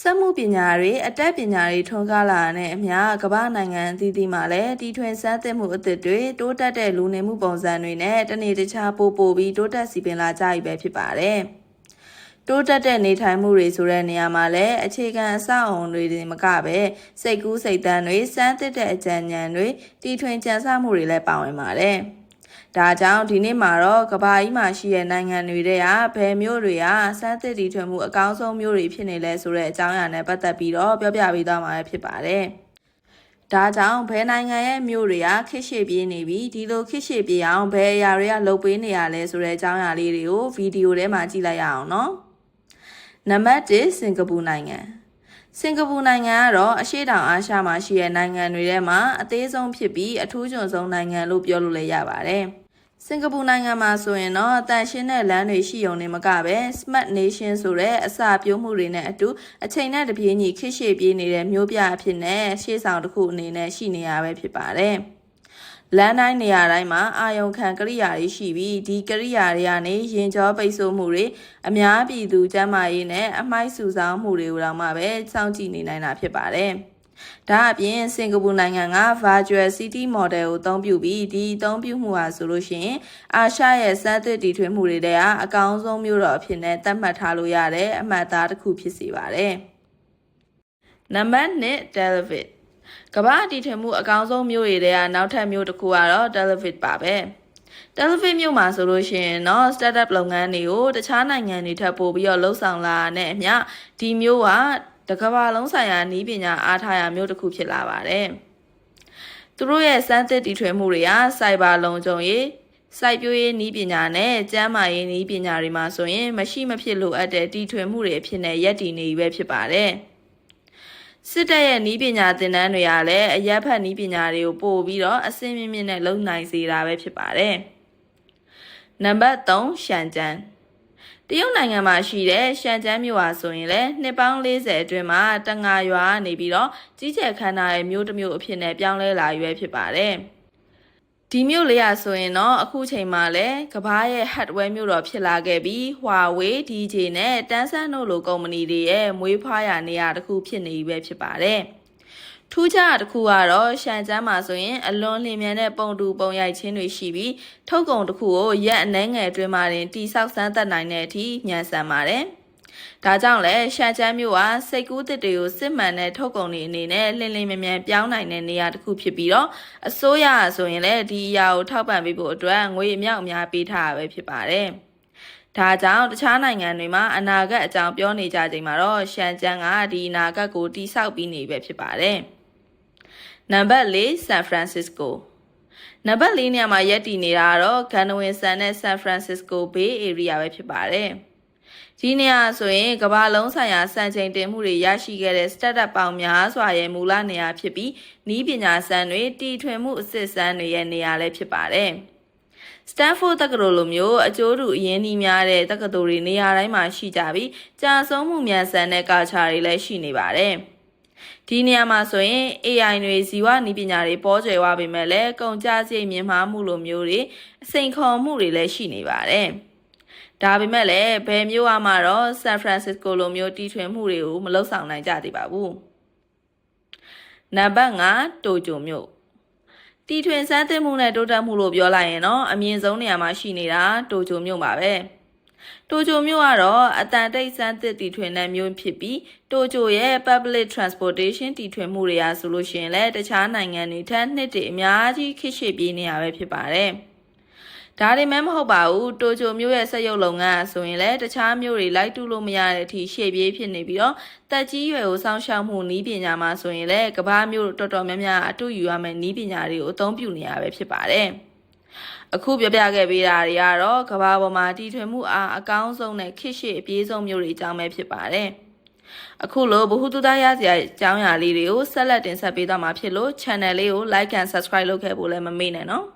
စက်မှုပညာတွေအတတ်ပညာတွေထွန်းကားလာတဲ့အမျှကမ္ဘာနိုင်ငံအသီးသီးမှာလည်းတီထွင်စမ်းသစ်မှုအသစ်တွေတိုးတက်တဲ့လူနေမှုပုံစံတွေနဲ့တနေ့တခြားပို့ပို့ပြီးတိုးတက်စီပင်လာကြပြီပဲဖြစ်ပါတယ်။တိုးတက်တဲ့နေထိုင်မှုတွေဆိုတဲ့နေရာမှာလည်းအခြေခံအဆောက်အုံတွေတင်မကပဲစိတ်ကူးစိတ်တမ်းတွေစမ်းသစ်တဲ့အကြံဉာဏ်တွေတီထွင်ကြံစမှုတွေလည်းပါဝင်ပါတယ်။ ဒါကြောင့်ဒီနေ့မှာတော့ကဘာကြီးမှာရှိတဲ့နိုင်ငံတွေတဲ့ကဘယ်မျိုးတွေကစမ်းသစ်တီထွင်မှုအကောင်းဆုံးမျိုးတွေဖြစ်နေလဲဆိုတဲ့အကြောင်းအရာနဲ့ပတ်သက်ပြီးတော့ပြောပြပေးသွားမှာဖြစ်ပါတယ်။ဒါကြောင့်ဘယ်နိုင်ငံရဲ့မျိုးတွေကခစ်ရှေ့ပြေးနေပြီးဒီလိုခစ်ရှေ့ပြေးအောင်ဘယ်အရာတွေကလုပ်ပေးနေရလဲဆိုတဲ့အကြောင်းအရာလေးတွေကိုဗီဒီယိုထဲမှာကြည့်လိုက်ရအောင်နော်။နံပါတ်1စင်ကာပူနိုင်ငံစင်ကာပူနိုင်ငံကတော့အရှေ့တောင်အာရှမှာရှိတဲ့နိုင်ငံတွေထဲမှာအသေးဆုံးဖြစ်ပြီးအထူးကျွန်းဆုံးနိုင်ငံလို့ပြောလို့လည်းရပါတယ်။ စင်ကာပူနိုင်ငံမှာဆိုရင်တော့အတန်ရှင်းတဲ့လမ်းတွေရှိုံနေမကပဲ Smart Nation ဆိုတဲ့အစာပြိုးမှုတွေနဲ့အတူအချိန်နဲ့တပြေးညီခိရှေပြေးနေတဲ့မျိုးပြအဖြစ်နဲ့ရှေ့ဆောင်တစ်ခုအနေနဲ့ရှိနေရပဲဖြစ်ပါတယ်။လမ်းတိုင်းနေရာတိုင်းမှာအာယုံခံကရိယာတွေရှိပြီးဒီကရိယာတွေကနေရင်ကြောပိတ်ဆို့မှုတွေအများပြည်သူကျန်းမာရေးနဲ့အမိုက်စုဆောင်မှုတွေကိုတော့မှပဲစောင့်ကြည့်နေနိုင်တာဖြစ်ပါတယ်။ ဒါအပြင်စင်ကာပူနိုင်ငံက Virtual City Model ကိုအသုံးပြုပြီးဒီအသုံးပြုမှုဟာဆိုလို့ရှိရင်အာရှရဲ့စမ်းသစ်တီထွင်မှုတွေထဲကအကောင်းဆုံးမျိုးတော်အဖြစ်နဲ့သတ်မှတ်ထားလို့ရတဲ့အမှတ်အသားတစ်ခုဖြစ်စေပါတယ်။နံပါတ်1 Televid ကမ္ဘာတီထွင်မှုအကောင်းဆုံးမျိုးတွေထဲကနောက်ထပ်မျိုးတစ်ခုကတော့ Televid ပါပဲ။ Televid မျိုးမှာဆိုလို့ရှိရင်တော့ startup လုပ်ငန်းတွေကိုတခြားနိုင်ငံတွေထပ်ပို့ပြီးတော့လှုပ်ဆောင်လာတဲ့အမျှဒီမျိုးက တကဘာလုံးဆိုင်ရာနီးပညာအားထားရာမျိုးတစ်ခုဖြစ်လာပါတယ်။သူတို့ရဲ့စမ်းသစ်တီထွင်မှုတွေဟာစိုက်ဘာလုံခြုံရေးစိုက်ပျိုးရေးနီးပညာနဲ့ကျန်းမာရေးနီးပညာတွေမှာဆိုရင်မရှိမဖြစ်လိုအပ်တဲ့တီထွင်မှုတွေအဖြစ်နဲ့ရပ်တည်နေပဲဖြစ်ပါတယ်။စစ်တပ်ရဲ့နီးပညာသင်တန်းတွေကလည်းအရက်ဖတ်နီးပညာတွေကိုပို့ပြီးတော့အစင်းမြင့်မြင့်နဲ့လုံနိုင်စေတာပဲဖြစ်ပါတယ်။နံပါတ်3ရှန်ကျန်း တရုတ်နိုင်ငံမှာရှိတဲ့ရှန်ကျန်းမြို့ဟာဆိုရင်လည်းနှစ်ပေါင်း40အတွင်းမှာတငါရွာနေပြီးတော့ကြီးကျယ်ခမ်းနားရဲ့မြို့တစ်မြို့အဖြစ်နဲ့ပြောင်းလဲလာရွယ်ဖြစ်ပါတယ်။ဒီမြို့လေးရဆိုရင်တော့အခုချိန်မှာလည်းကဘာရဲ့ hardware မြို့တော်ဖြစ်လာခဲ့ပြီး Huawei, DJ နဲ့ Tencent တို့လိုကုမ္ပဏီတွေရဲ့မွေးဖွားရာနေရာတစ်ခုဖြစ်နေပြီပဲဖြစ်ပါတယ်။ ထူးခြားတစ်ခုကတော့ရှန်ကျန်းမှာဆိုရင်အလွန်လျင်မြန်တဲ့ပုံတူပုံရိုက်ခြင်းတွေရှိပြီးထုတ်ကုန်တစ်ခုကိုရက်အနှဲငယ်အတွင်းမှာတင်တိဆောက်စမ်းသပ်နိုင်တဲ့အထိညံဆန်ပါတယ်။ဒါကြောင့်လဲရှန်ချမ်းမြို့ဟာစိတ်ကူးတစ်တွေကိုစစ်မှန်တဲ့ထုတ်ကုန်တွေအနေနဲ့လင်းလင်းမြန်မြန်ပြောင်းနိုင်တဲ့နေရာတစ်ခုဖြစ်ပြီးတော့အစိုးရဆိုရင်လည်းဒီအရာကိုထောက်ပံ့ပေးဖို့အတွက်ငွေအမြောက်အများပေးထားရပဲဖြစ်ပါတယ်။ဒါကြောင့်တခြားနိုင်ငံတွေမှာအနာဂတ်အကြောင်းပြောနေကြချိန်မှာတော့ရှန်ကျန်းကဒီအနာဂတ်ကိုတိဆောက်ပြီးနေပဲဖြစ်ပါတယ်။ နံပါတ်၄ဆန်ဖရန်စစ္စကိုနံပါတ်၄နေရာမှာရက်တည်နေတာကတော့ဂန်နဝင်ဆန်နဲ့ဆန်ဖရန်စစ္စကိုဘေးအေရီးယားပဲဖြစ်ပါတယ်ဒီနေရာဆိုရင်ကမ္ဘာလုံးဆိုင်ရာစံချိန်တင်မှုတွေရရှိခဲ့တဲ့ startup ပေါင်းများစွာရဲ့မူလနေရာဖြစ်ပြီးနီးပညာစံတွေတီထွင်မှုအစစ်စမ်းတွေရဲ့နေရာလည်းဖြစ်ပါတယ်။ Stanford တက္ကသိုလ်လိုမျိုးအကျိုးတူအရင်းနှီးများတဲ့တက္ကသိုလ်တွေနေရာတိုင်းမှာရှိကြပြီးကြာဆုံးမှုမြန်ဆန်တဲ့ကာချာတွေလည်းရှိနေပါတယ်။ ဒီနေရာမှာဆိုရင် AI တွေဇီဝနည်းပညာတွေပေါ်ကျွယ်ဝပေမဲ့လည်းကုန်ကြစရိတ်မြင့်မားမှုလိုမျိုးတွေအစိန်ခေါ်မှုတွေလည်းရှိနေပါတယ်။ဒါပေမဲ့လည်းဘယ်မျိုးမှတော့ဆန်ဖရန်စစ္စကိုလိုမျိုးတီထွင်မှုတွေကိုမလှုပ်ဆောင်နိုင်ကြသေးပါဘူး။နံပါတ်5တိုကျိုမြို့တီထွင်စမ်းသစ်မှုနဲ့တိုးတက်မှုလို့ပြောလိုက်ရင်တော့အမြင့်ဆုံးနေရာမှာရှိနေတာတိုကျိုမြို့ပါပဲ။ တိုကျိုမြို့ကတော့အတန်တိတ်စမ်းသစ်တီထွင်တဲ့မြို့ဖြစ်ပြီးတိုကျိုရဲ့ public transportation တီထွင်မှုတွေအားဆိုလို့ရှိရင်လည်းတခြားနိုင်ငံတွေထက်နှစ်တည်းအများကြီးခိရှိပြေးနေရပဲဖြစ်ပါတယ်။ဒါတွေမှမဟုတ်ပါဘူးတိုကျိုမြို့ရဲ့စက်ရုပ်လုပ်ငန်းဆိုရင်လည်းတခြားမြို့တွေလိုက်တူလို့မရတဲ့အထိရှေ့ပြေးဖြစ်နေပြီးတော့တက်ကြီးရွယ်ကိုစောင့်ရှောက်မှုနီးပညာမှာဆိုရင်လည်းကမ္ဘာမြို့တော်တော်များများအတူယူရမယ့်နီးပညာတွေကိုအသုံးပြုနေရပဲဖြစ်ပါတယ်။ အခုပြပြခဲ့ပေးတာတွေကတော့ကဘာပေါ်မှာတီထွင်မှုအားအကောင်းဆုံးနဲ့ခစ်ရှိအပြေးဆုံးမျိုးတွေအကြောင်းပဲဖြစ်ပါတယ်။အခုလိုဘ ഹു တုဒရစရာအကြောင်းအရာလေးတွေကိုဆက်လက်တင်ဆက်ပေးသွားမှာဖြစ်လို့ channel လေးကို like and subscribe လုပ်ခဲ့ဖို့လည်းမမေ့နဲ့နော်။